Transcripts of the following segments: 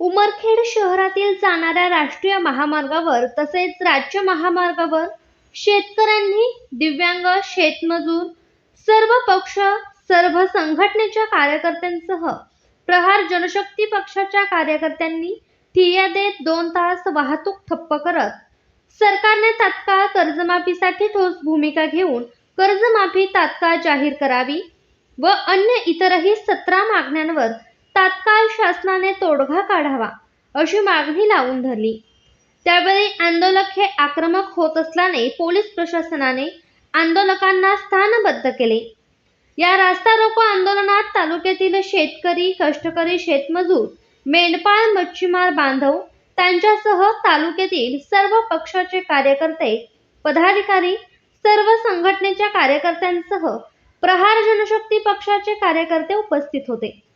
उमरखेड शहरातील जाणाऱ्या राष्ट्रीय महामार्गावर तसेच राज्य महामार्गावर शेतकऱ्यांनी दिव्यांग शेतमजूर सर्व पक्ष सर्व संघटनेच्या कार्यकर्त्यांसह प्रहार जनशक्ती पक्षाच्या कार्यकर्त्यांनी ठिय्या देत दोन तास वाहतूक ठप्प करत सरकारने तात्काळ कर्जमाफीसाठी ठोस भूमिका घेऊन कर्जमाफी तात्काळ जाहीर करावी व अन्य इतरही सतरा मागण्यांवर तात्काळ शासनाने तोडगा काढावा अशी मागणी लावून धरली. त्यावेळी आंदोलक हे आक्रमक होत असल्याने पोलीस प्रशासनाने आंदोलकांना स्थानबद्ध केले. या रास्ता रोको आंदोलनात तालुक्यातील शेतकरी कष्टकरी शेतमजूर मेंढपाळ मच्छीमार बांधव त्यांच्यासह तालुक्यातील सर्व पक्षाचे कार्यकर्ते पदाधिकारी सर्व संघटनेच्या कार्यकर्त्यांसह प्रहार जनशक्ती पक्षाचे कार्यकर्ते उपस्थित होते.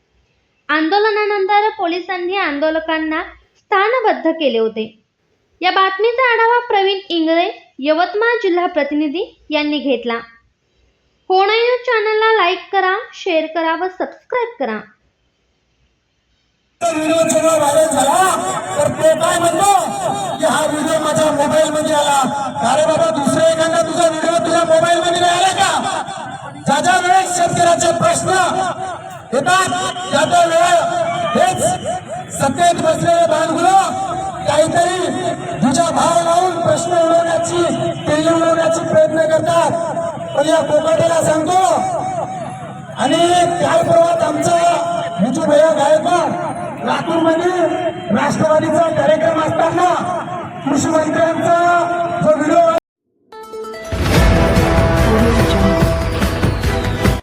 आंदोलनानंतर पोलिसांनी आंदोलकांना स्थानबद्ध केले होते. या बातमीचा आढावा प्रवीण इंगळे यवतमाळ जिल्हा प्रतिनिधी यांनी घेतला. होणा चॅनलला लाईक करा शेअर करा व सबस्क्राईब करा. व्हिडिओ जेव्हा व्हायरल झाला तर तो काय म्हणतो? की हा व्हिडिओ माझ्या मोबाईल मध्ये आला. अरे बाबा दुसऱ्या एखादा तुझा व्हिडिओ तुझ्या मोबाईल मध्ये नाही आला का? ज्या ज्या वेळेस शेतकऱ्याचे प्रश्न येतात त्या त्या वेळ हेच सत्तेत बसलेले बांधगुलं काहीतरी तुझ्या भाव लावून प्रश्न उडवण्याची किल्ली उडवण्याची प्रयत्न करतात. पण या कोकाटेला सांगतो आणि काल परवात आमचा विजू भैया गायकवाड लातूरमध्ये राष्ट्रवादीचा कार्यक्रम असताना कृषी मंत्र्यांचा